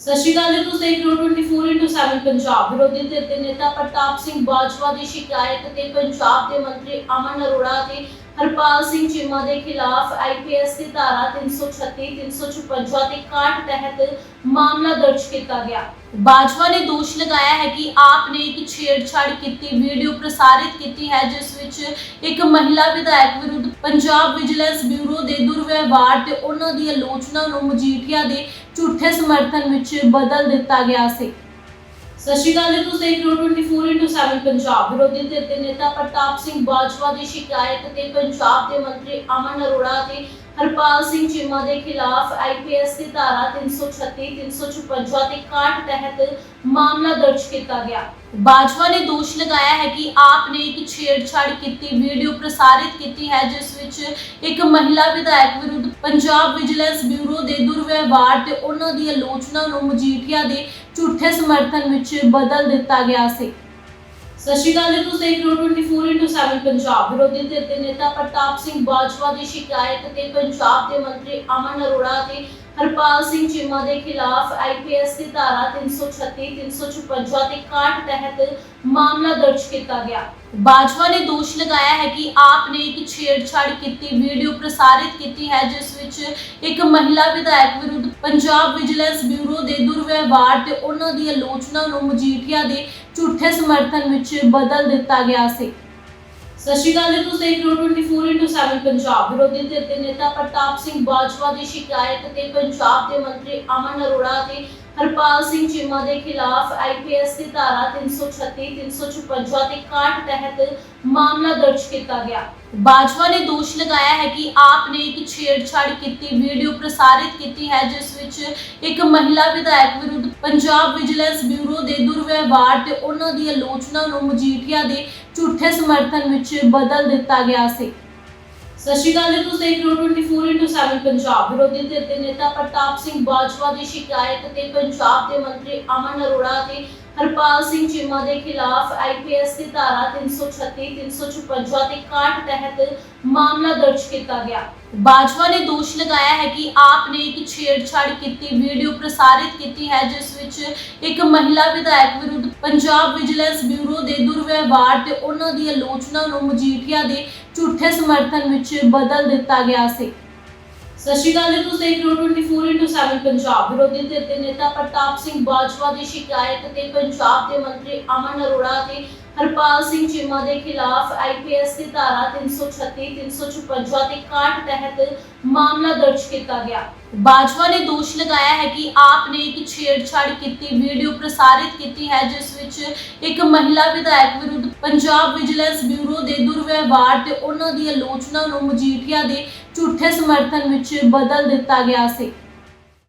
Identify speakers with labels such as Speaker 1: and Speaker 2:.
Speaker 1: ਸਤਿ ਸ਼੍ਰੀ ਅਕਾਲ ਜੀ, ਤੁਸੀਂ ਦੇਖ ਰਹੇ ਹੋ 24 ਪੰਜਾਬ। ਵਿਰੋਧੀ ਧਿਰ ਦੇ ਨੇਤਾ ਪ੍ਰਤਾਪ ਸਿੰਘ ਬਾਜਵਾ ਦੀ ਸ਼ਿਕਾਇਤ ਤੇ ਪੰਜਾਬ ਦੇ ਮੰਤਰੀ ਅਮਨ ਅਰੋੜਾ ਤੇ ਹਰਪਾਲ ਸਿੰਘ ਚੀਮਾ ਦੇ ਖਿਲਾਫ ਆਈਪੀਐਸ ਦੀ ਧਾਰਾ 336 356 ਤੇ 61 ਤਹਿਤ ਮਾਮਲਾ ਦਰਜ ਕੀਤਾ ਗਿਆ। ਬਾਜਵਾ ਨੇ ਦੋਸ਼ ਲਗਾਇਆ ਹੈ ਕਿ ਆਪ ਨੇ ਇੱਕ ਛੇੜਛਾੜ ਕੀਤੀ, ਵੀਡੀਓ ਪ੍ਰਸਾਰਿਤ ਕੀਤੀ ਹੈ, ਜਿਸ ਵਿੱਚ ਇੱਕ ਮਹਿਲਾ ਵਿਧਾਇਕ ਵਿਰੁੱਧ ਪੰਜਾਬ ਵਿਜੀਲੈਂਸ ਬਿਊਰੋ ਦੇ ਦੁਰਵਿਵਹਾਰ ਤੇ ਉਹਨਾਂ ਦੀ ਆਲੋਚਨਾ ਨੂੰ ਮਜੀਠੀਆ ਦੇ ਝੂਠੇ ਸਮਰਥਨ ਵਿੱਚ ਬਦਲ ਦਿੱਤਾ ਗਿਆ ਸੀ। ਸਤਿ ਸ਼੍ਰੀ ਅਕਾਲ ਜੀ, ਤੁਸੀਂ ਦੇਖ ਰਹੇ ਹੋ 24/7 ਪੰਜਾਬ। ਵਿਰੋਧੀ ਧਿਰ ਦੇ ਨੇਤਾ ਪ੍ਰਤਾਪ ਸਿੰਘ ਬਾਜਵਾ ਦੀ ਸ਼ਿਕਾਇਤ ਤੇ ਪੰਜਾਬ ਦੇ ਮੰਤਰੀ ਅਮਨ ਅਰੋੜਾ ਤੇ ਹਰਪਾਲ ਸਿੰਘ ਚੀਮਾ ਦੇ ਖਿਲਾਫ ਆਈਪੀਐਸ ਦੀ ਧਾਰਾ 336 356 ਤੇ 61 ਤਹਿਤ ਮਾਮਲਾ ਦਰਜ ਕੀਤਾ ਗਿਆ। ਬਾਜਵਾ ਨੇ ਦੋਸ਼ ਲਗਾਇਆ ਹੈ ਕਿ ਆਪ ਨੇ ਇੱਕ ਛੇੜਛਾੜ ਕੀਤੀ, ਵੀਡੀਓ ਪ੍ਰਸਾਰਿਤ ਕੀਤੀ ਹੈ, ਜਿਸ ਵਿੱਚ ਇੱਕ ਮਹਿਲਾ ਵਿਧਾਇਕ ਵਿਰੁੱਧ ਪੰਜਾਬ ਵਿਜੀਲੈਂਸ ਬਿਊਰੋ ਦੇ ਦੁਰਵਿਵਹਾਰ ਤੇ ਉਹਨਾਂ ਦੀ ਆਲੋਚਨਾ ਨੂੰ ਮਜੀਠੀਆ ਦੇ ਝੂਠੇ ਸਮਰਥਨ ਵਿੱਚ ਬਦਲ ਦਿੱਤਾ ਗਿਆ ਸੀ। ਸਤਿ ਸ਼੍ਰੀ ਅਕਾਲ ਜੀ, ਤੁਸੀਂ ਦੇਖ ਰਹੇ ਹੋ 24 ਪੰਜਾਬ। ਵਿਰੋਧੀ ਧਿਰ ਦੇ ਨੇਤਾ ਪ੍ਰਤਾਪ ਸਿੰਘ ਬਾਜਵਾ ਦੀ ਸ਼ਿਕਾਇਤ ਤੇ ਪੰਜਾਬ ਦੇ ਮੰਤਰੀ ਅਮਨ ਅਰੋੜਾ ਤੇ ਹਰਪਾਲ ਸਿੰਘ ਚੀਮਾ ਦੇ ਖਿਲਾਫ ਆਈਪੀਐਸ ਦੀ ਧਾਰਾ 336 356 ਤੇ 61 ਤਹਿਤ ਮਾਮਲਾ ਦਰਜ ਕੀਤਾ ਗਿਆ। ਬਾਜਵਾ ਨੇ ਦੋਸ਼ ਲਗਾਇਆ ਹੈ ਕਿ ਆਪ ਨੇ ਇੱਕ ਛੇੜਛਾੜ ਕੀਤੀ, ਵੀਡੀਓ ਪ੍ਰਸਾਰਿਤ ਕੀਤੀ ਹੈ, ਜਿਸ ਵਿੱਚ ਇੱਕ ਮਹਿਲਾ ਵਿਧਾਇਕ ਵਿਰੁੱਧ ਪੰਜਾਬ ਵਿਜੀਲੈਂਸ ਬਿਊਰੋ ਦੇ ਦੁਰਵਿਵਹਾਰ ਤੇ ਉਹਨਾਂ ਦੀ ਆਲੋਚਨਾ ਨੂੰ ਮਜੀਠੀਆ ਦੇ ਝੂਠੇ ਸਮਰਥਨ ਵਿੱਚ ਬਦਲ ਦਿੱਤਾ ਗਿਆ ਸੀ। ਸਤਿ ਸ਼੍ਰੀ ਅਕਾਲ ਜੀ, ਤੁਸੀਂ ਦੇਖ ਰਹੇ ਹੋ 24 ਪੰਜਾਬ। ਵਿਰੋਧੀ ਧਿਰ ਦੇ ਨੇਤਾ ਪ੍ਰਤਾਪ ਸਿੰਘ ਬਾਜਵਾ ਦੀ ਸ਼ਿਕਾਇਤ ਤੇ ਪੰਜਾਬ ਦੇ ਮੰਤਰੀ ਅਮਨ ਅਰੋੜਾ ਤੇ ਹਰਪਾਲ ਸਿੰਘ ਚੀਮਾ ਦੇ ਖਿਲਾਫ ਆਈਪੀਐਸ ਦੀ ਧਾਰਾ 336 356 ਤੇ 61 ਤਹਿਤ ਮਾਮਲਾ ਦਰਜ ਕੀਤਾ ਗਿਆ। ਬਾਜਵਾ ਨੇ ਦੋਸ਼ ਲਗਾਇਆ ਹੈ ਕਿ ਆਪ ਨੇ ਇੱਕ ਛੇੜਛਾੜ ਕੀਤੀ, ਵੀਡੀਓ ਪ੍ਰਸਾਰਿਤ ਕੀਤੀ ਹੈ, ਜਿਸ ਵਿੱਚ ਇੱਕ ਮਹਿਲਾ ਵਿਧਾਇਕ ਵਿਰੁੱਧ ਪੰਜਾਬ ਵਿਜੀਲੈਂਸ ਬਿਊਰੋ ਦੇ ਦੁਰਵਿਵਹਾਰ ਤੇ ਉਹਨਾਂ ਦੀ ਆਲੋਚਨਾ ਨੂੰ ਮਜੀਠੀਆ ਦੇ ਝੂਠੇ ਸਮਰਥਨ ਵਿੱਚ ਬਦਲ ਦਿੱਤਾ ਗਿਆ ਸੀ। ਸਤਿ ਸ਼੍ਰੀ ਅਕਾਲ ਜੀ ਤੁਸੀਂ ਦੇਖ ਰਹੇ ਹੋ 24 ਪੰਜਾਬ ਵਿਰੋਧੀ ਧਿਰ ਦੇ ਨੇਤਾ ਪ੍ਰਤਾਪ ਸਿੰਘ ਬਾਜਵਾ ਦੀ ਸ਼ਿਕਾਇਤ ਤੇ ਪੰਜਾਬ ਦੇ ਮੰਤਰੀ ਅਮਨ ਅਰੋੜਾ ਤੇ ਹਰਪਾਲ ਸਿੰਘ ਚੀਮਾ ਦੇ ਖਿਲਾਫ ਆਈਪੀਐਸ ਦੀ ਧਾਰਾ 336 356 ਤੇ 61 ਤਹਿਤ ਮਾਮਲਾ ਦਰਜ ਕੀਤਾ ਗਿਆ। ਬਾਜਵਾ ਨੇ ਦੋਸ਼ ਲਗਾਇਆ ਹੈ ਕਿ ਆਪ ਨੇ ਇੱਕ ਛੇੜਛਾੜ ਕੀਤੀ, ਵੀਡੀਓ ਪ੍ਰਸਾਰਿਤ ਕੀਤੀ ਹੈ, ਜਿਸ ਵਿੱਚ ਇੱਕ ਮਹਿਲਾ ਵਿਧਾਇਕ ਵਿਰੁੱਧ ਪੰਜਾਬ ਵਿਜੀਲੈਂਸ ਬਿਊਰੋ ਦੇ ਦੁਰਵਿਵਹਾਰ ਤੇ ਉਹਨਾਂ ਦੀ ਆਲੋਚਨਾ ਨੂੰ ਮਜੀਠੀਆ ਦੇ ਝੂਠੇ ਸਮਰਥਨ ਵਿੱਚ ਬਦਲ ਦਿੱਤਾ ਗਿਆ ਸੀ। ਸਤਿ ਸ਼੍ਰੀ ਅਕਾਲ ਜੀ, ਤੁਸੀਂ ਦੇਖ ਰਹੇ ਹੋ 24 ਪੰਜਾਬ। ਵਿਰੋਧੀ ਧਿਰ ਦੇ ਨੇਤਾ ਪ੍ਰਤਾਪ ਸਿੰਘ ਬਾਜਵਾ ਦੀ ਸ਼ਿਕਾਇਤ ਤੇ ਪੰਜਾਬ ਦੇ ਮੰਤਰੀ ਅਮਨ ਅਰੋੜਾ ਤੇ ਹਰਪਾਲ ਸਿੰਘ ਚੀਮਾ ਦੇ ਖਿਲਾਫ ਆਈਪੀਐਸ ਦੀ ਧਾਰਾ 336 356 ਤੇ 61 ਤਹਿਤ ਮਾਮਲਾ ਦਰਜ ਕੀਤਾ ਗਿਆ। ਬਾਜਵਾ ਨੇ ਦੋਸ਼ ਲਗਾਇਆ ਹੈ ਕਿ ਆਪ ਨੇ ਇੱਕ ਛੇੜਛਾੜ ਕੀਤੀ, ਵੀਡੀਓ ਪ੍ਰਸਾਰਿਤ ਕੀਤੀ ਹੈ, ਜਿਸ ਵਿੱਚ ਇੱਕ ਮਹਿਲਾ ਵਿਧਾਇਕ ਵਿਰੁੱਧ ਪੰਜਾਬ ਵਿਜੀਲੈਂਸ ਬਿਊਰੋ ਦੇ ਦੁਰਵਿਵਹਾਰ ਤੇ ਉਹਨਾਂ ਦੀ ਆਲੋਚਨਾ ਨੂੰ ਮਜੀਠੀਆ ਦੇ ਝੂਠੇ ਸਮਰਥਨ ਵਿੱਚ ਬਦਲ ਦਿੱਤਾ ਗਿਆ ਸੀ।